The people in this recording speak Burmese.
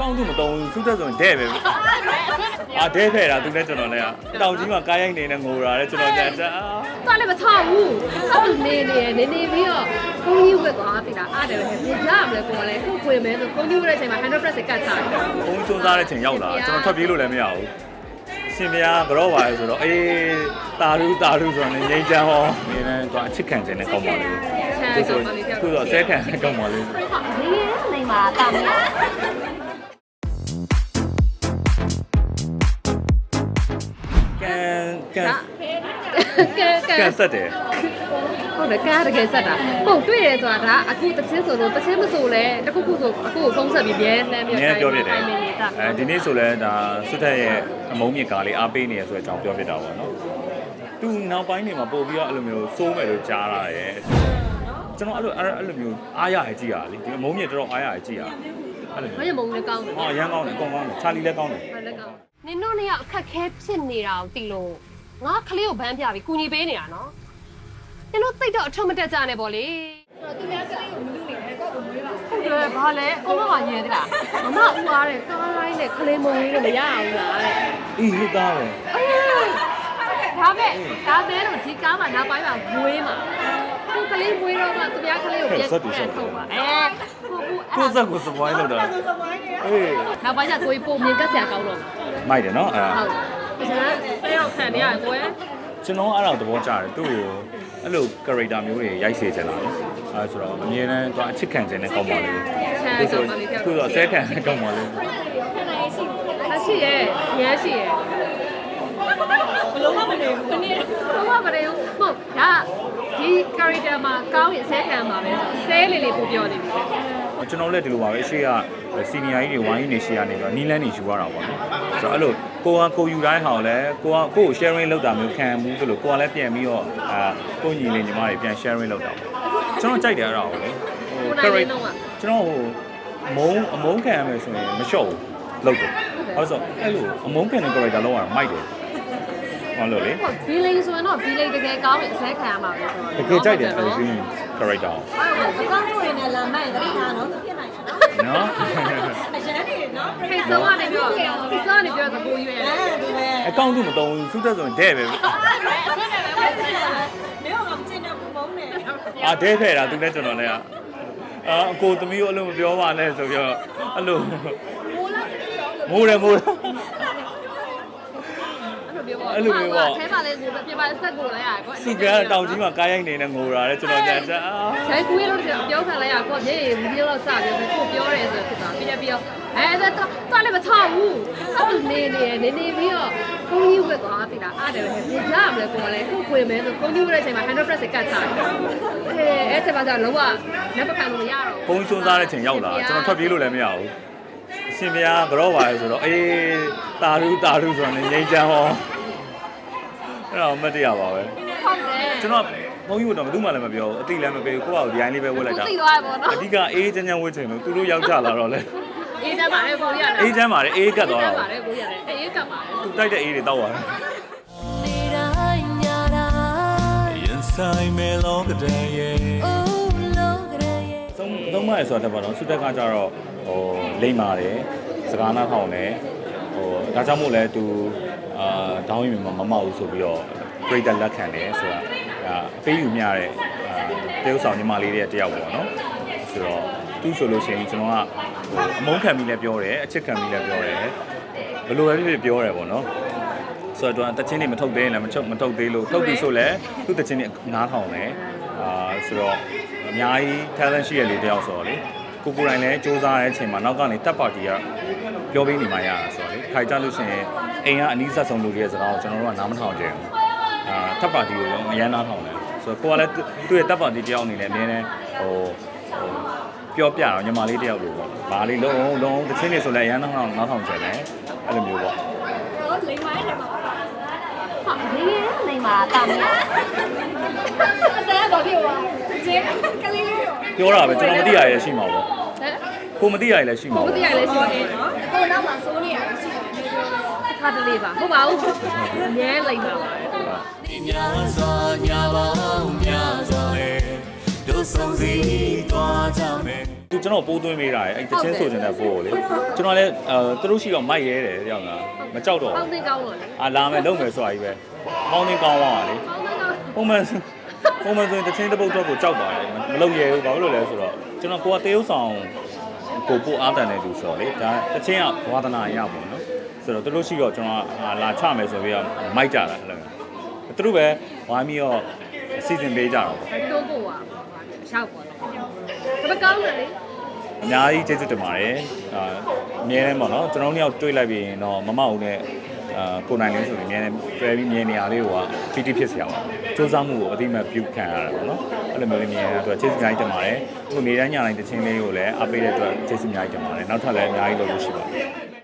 ကောင်းသူမတုံးဘူးစုသက်ဆိုရင်တဲ့ပဲအာတဲ့ဖဲ့တာသူနဲ့ကျွန်တော်နဲ့တောင်ကြီးမှာကားရိုက်နေနဲ့ငိုတာတဲ့ကျွန်တော်ကြတာသွားလည်းမချဘူးအဲ့လိုနေနေနေနေပြီးတော့ကုန်းကြီးဝက်သွားပြီလားအားတယ်ပဲပြင်ကြရမလဲကိုယ်လည်းကိုယ်ခွေမဲဆိုကုန်းကြီးဝက်တဲ့အချိန်မှာ100%ကတ်ချတယ်ဘုံစူးစားတဲ့ချိန်ရောက်လာကျွန်တော်ထွက်ပြေးလို့လည်းမရဘူးရှင်မယားကြောပါလေဆိုတော့အေးတာရူတာရူဆိုတော့ငိမ့်ချမ်းဟောနင်းနဲ့တော့အချစ်ခံခြင်းနဲ့ကောင်းပါလေသူဆိုသူဆိုဆဲခံကောင်းပါလေနေနေမှာတာမ ကန်ကန်ကဲကဲကန်ဆက်တယ်ဟုတ်တယ်ကားတကယ်ဆက်တာဟုတ်တွေ့တယ်ဆိုတာဒါအခုတစ်ချင်းဆိုလို့တစ်ချင်းမဆိုလဲတခုခုဆိုအခုကိုဖုန်းဆက်ပြီးပြဲလှမ်းပြီးနည်းပြောပြတယ်နေတာအဲဒီနေ့ဆိုလဲဒါစွတ်ထက်ရဲ့အမုံမြင့်ကားလေးအားပေးနေရဆိုတဲ့အကြောင်းပြောပြတာပေါ့နော်သူနောက်ပိုင်းနေမှာပို့ပြီးတော့အဲ့လိုမျိုးစိုးမဲ့လို့ကြားလာတယ်ကျွန်တော်အဲ့လိုအဲ့လိုမျိုးအားရရကြည့်ရလေဒီအမုံမြင့်တော်တော်အားရရကြည့်ရအဲ့လိုမရမုံလည်းကောင်းတယ်ဟောအရန်ကောင်းတယ်အကုန်ကောင်းတယ်ချာလီလည်းကောင်းတယ်ဟုတ်လည်းကောင်းနင်တို့နေရအခက်ခဲဖြစ်နေတာကိုသိလို့ ငါကလေးကိုဘန်းပြပြီးကူညီပေးနေတာနော်နင်တို့သိတော့အထုံးမတက်ကြနဲ့ပေါ့လေသူများကလေးကိုမလူနေတယ်ကောက်ကိုမွေးပါဟုတ်တယ်ဘာလဲကိုမမရဲသေးလားမမဦးသွားတယ်ကားတိုင်းနဲ့ခလေးမုံလေးနဲ့မရအောင်လားတဲ့အေးဟုတ်သားပဲဒါမဲ့ဒါမဲ့တော့ဒီကားမှာနောက်ပိုင်းမှာမွေးမှာကိုကလေးမွေးတော့မှသူများကလေးကိုပြန်ပြန်ထုတ်ပါအဲကိုကူကိုယ်စက်ကိုစပွိုင်းလောက်တာအေးနောက်ပိုင်းကျကိုကြီးပုံမြင်ကက်ဆရာကောင်းတော့မိုက်တယ်နော်အဲ့ဒါဟုတ်ဒါ ဆဲရောက်ခံနေရတယ်ကိုယ်ကျွန်တော်အဲ့ဒါသဘောကျတယ်သူ့ကိုအဲ့လို character မျိုးတွေရိုက်စေချင်တာလေအဲဆိုတော့အမြဲတမ်းသူအချစ်ခံခြင်းနဲ့ကောင်းပါလေသူဆိုသူဆိုဆဲခံကောင်းပါလေအရှိရဲ့ရဲရှိရဲ့ဘလုံးမမနေဘူးခဏဘလုံးမမနေဘူးဟုတ်ဒါဒီ character မှာကောင်းရင်ဆဲခံမှာပဲဆဲလေးလေးပို့ပြောနေပြီ ကျွန်တော်လည်းဒီလိုပါပဲအရှိက senior ကြီးတွေဝိုင်းကြီးနေရှိရနေပြီးနီးလန်းနေယူရတာပေါ့နော်ဆိုတော့အဲ့လိုကိုကကိုယူတိုင်းဟာလည်းကိုကကိုကို sharing လုပ်တာမျိုးခံမှုဆိုလို့ကိုကလည်းပြန်ပြီးတော့အာကိုညီလေးညီမတွေပြန် sharing လုပ်တာပေါ့ကျွန်တော်ကြိုက်တယ်အဲ့ဒါကိုလေကိုနိုင်လေးတော့ကကျွန်တော်ဟိုမုံအမုန်းခံရမယ်ဆိုရင်မလျှော့ဘူးလုပ်တယ်ဟုတ်ဆိုအဲ့လိုအမုန်းခံတဲ့ character လောက်ရမိုက်တယ် ဟုတ်လို့လေဟုတ် feeling ဆိုရင်တော့ feeling တကယ်ကောင်းရင်ဆဲခံရမှာပဲဆိုတကယ်ကြိုက်တယ်အဲ့ဒီ feeling character အကောင့်တွေနဲ့လာမိုက်တတိထားနော်သူဖြစ်နိုင်တယ်နော်နော်အရန်နေနော်ဖိတ်ဆုံးကနေပြောဖိတ်ဆုံးကနေပြောသဘောရွေးရတယ် အဲဒီပဲအကောင့်သူမတုံးဘူးစုသက်ဆိုရင်တဲ့ပဲမင်းတို့ကမကျင်တဲ့ပုံနဲ့အာတဲ့ဖဲ့တာသူနဲ့ကျွန်တော်နဲ့အာအကိုသမီးကိုအဲ့လိုမပြောပါနဲ့ဆိုပြီးတော့အဲ့လိုမိုးတယ်မိုးတယ် အဲ့လိုပြောပါအဲမှာလဲကိုပြပါဆက်ကိုလိုက်ရကွာစုကတောင်ကြီးမှာကားရိုက်နေနဲ့ငိုတာတဲ့ကျွန်တော်ကြတာအာဆဲကူရလို့ပြောခံလိုက်ရကွာမြေဗီဒီယိုတော့စပြောကိုပြောတယ်ဆိုဖြစ်သွားပြီးတော့ပြီးတော့အဲဒါတော့လည်းမချဘူးအဲ့လိုနေနေနေနေပြီးတော့ကုန်းကြီးဝက်သွားပြီလားအားတယ်ပဲပြင်ကြရမလဲကိုယ်လည်းကိုယ်ခွေမဲဆိုကုန်းကြီးဝက်တဲ့အချိန်မှာ100%ကတ်ချတယ်အဲအဲ့ချက်ပါကျလုံးဝလက်မခံလို့မရတော့ဘုံစူးစားတဲ့ချိန်ရောက်လာကျွန်တော်ထွက်ပြေးလို့လည်းမရဘူးအရှင်မယားကြောပါလေဆိုတော့အေးတာရူတာရူဆိုတော့ငိမ့်ချမ်းဟော အဲ့တော့မတရားပါပဲဟုတ်တယ်ကျွန်တော်ဘုန်းကြီးကတော့ဘယ်သူမှလည်းမပြောဘူးအတိလည်းမပေးဘူးကိုယ့်ဟာကိုဒီတိုင်းလေးပဲဝတ်လိုက်တာသိသွားရပါတော့အဓိကအေးချမ်းချမ်းဝတ်ချင်လို့သူတို့ရောက်ကြလာတော့လေအေးတတ်ပါတယ်ကိုရတယ်အေးချမ်းပါတယ်အေးကတ်သွားတတော့တ်ပါတယ်ကိုရတယ်အေးကတ်ပါတယ်သူတိုက်တဲ့အေးတွေတောက်သွားတယ်နေတိုင်းညတိုင်းရင်ဆိုင်မဲလောကတည်းရဲ့အိုးလုံးကြရဲ့ သုံးသုံးမရဆိုတာတက်ပါတော့ဆုတက်ကကြတော့ဟိုလိမ့်ပါတယ်စကားနားထောင်တယ်ဟို ဒါကြောင့်မို့လဲသူအာဒေါင်းရင်မမမောက်ဘူးဆိုပြီးတော့ပြိတ္တလက်ခံတယ်ဆိုတာဒါအပေးယူမျှတဲ့အာတေးဥဆောင်ညီမလေးတွေတယောက်ပေါ့နော်ဆိုတော့သူဆိုလို့ရှိရင်ကျွန်တော်ကဟိုအမုန်းခံပြီးလည်းပြောတယ်အချစ်ခံပြီးလည်းပြောတယ်ဘယ်လိုပဲဖြစ်ဖြစ်ပြောတယ်ပေါ့နော်ဆိုတော့တချင်းတွေမထုတ်သေးရင်လည်းမချုပ်မထုတ်သေးလို့ထုတ်ပြီဆိုလည်းသူ့တချင်းတွေနားထောင်တယ်အာဆိုတော့အများကြီး talent ရှိရလေတယောက်ဆိုတော့လေကိုကိုယ်တိုင်လည်းစူးစမ်းတဲ့အချိန်မှာနောက်ကနေတက်ပါတီကပြောပေးနေမှရတာဆိုတော့ လေခိုင်ကြလို့ရှိရင်အိမ်ကအနီးဆက်ဆုံးလူတွေရဲ့စကားကိုကျွန်တော်တို့ကနားမထောင်ကြဘူးအာတက်ပါတီကိုရောအရန်နားထောင်တယ်ဆိုတော့ကိုကလည်းသူ့ရဲ့တက်ပါတီတယောက်အနေနဲ့အနည်းနဲ့ဟိုဟိုပြောပြတော့ညီမလေးတယောက်လိုပေါ့။ဘာလေးလုံးလုံးတစ်ချင်းနေဆိုလည်းအရန်နောက်နောက်နောက်ထောင်ကျန်တယ်။အဲ့လိုမျိုးပေါ့ဟုတ်နေနေမှာတာမလားအတဲဘာဖြစ်သွားကျေကလေးလေးရော။ပြောတာပဲကျွန်တော်မသိရရရှိမှာပေါ့ဟမ်။ကိုမသိရရလည်းရှိမှာဘုပေါ့ရားလည်းရှိတယ်နော်ကိုနောက်မှာစိုးနေရတယ်ရှိတယ် ခါတလေးပါဟုတ်ပါဘူးအမြဲလိုက်ပါပါဒီများစွာညာပေါင်းများစွာလေတို့ဆုံးစီတွားကြမယ်သူကျွန်တော်ပိုးသွင်းပေးတာအဲ့တချင်းဆိုခြင်းတဲ့ပိုးကိုလေကျွန်တော်လည်းအဲသူတို့ရှိတော့မိုက်ရဲတယ်ကြောက်လားမကြောက်တော့ပေါင်းသိကောင်းလို့လေအာလာမယ်လုံမယ်ဆိုတာကြီးပဲပေါင်းနေကောင်းသွားပါလေပေါင်းသိကောင်းပုံမှန်ပုံမှန်ဆိုရင်တချင်းတစ်ပုတ်တော့ကိုကြောက်ပါတယ်မလုံရဲဘူးဘာလို့လဲဆိုတော့ကျွန်တော်ကိုကတေးဥဆောင်ကိုပို့အားတန်တဲ့လူဆိုတော့လေဒါတချင်းကဝါသနာရပါတော့ ဆိုတော့သူတို့ရှိတော့ကျွန်တော်လာချမယ်ဆိုပြီးတော့မိုက်ကြတာအဲ့လိုသူတို့ပဲဝိုင်းပြီးတော့စီစဉ်ပေးကြတော့တိုးဖို့ပါအရှောက်ပေါ့ဒါပေကောင်းတယ်လေအများကြီးကျေးဇူးတင်ပါတယ်အာအမြဲတမ်းပေါ့နော်ကျွန်တော်တို့နှစ်ယောက်တွေ့လိုက်ပြီးရင်တော့မမအောင်နဲ့အာကိုနိုင်လင်းဆိုရင်အမြဲတမ်းတွဲပြီးမြင်နေရလေးကိုကပီတိဖြစ်စရာပါစူးစမ်းမှုကိုအတိအမဲ့ပြုခံရတာပေါ့နော်အဲ့လိုမျိုးလေးမြင်ရတဲ့အတွက်ကျေးဇူးအများကြီးတင်ပါတယ်အခုနေတိုင်းညတိုင်းတချင်းလေးကိုလည်းအားပေးတဲ့အတွက်ကျေးဇူးအများကြီးတင်ပါတယ်နောက်ထပ်လည်းအများကြီးလုပ်လို့ရှိပါတယ်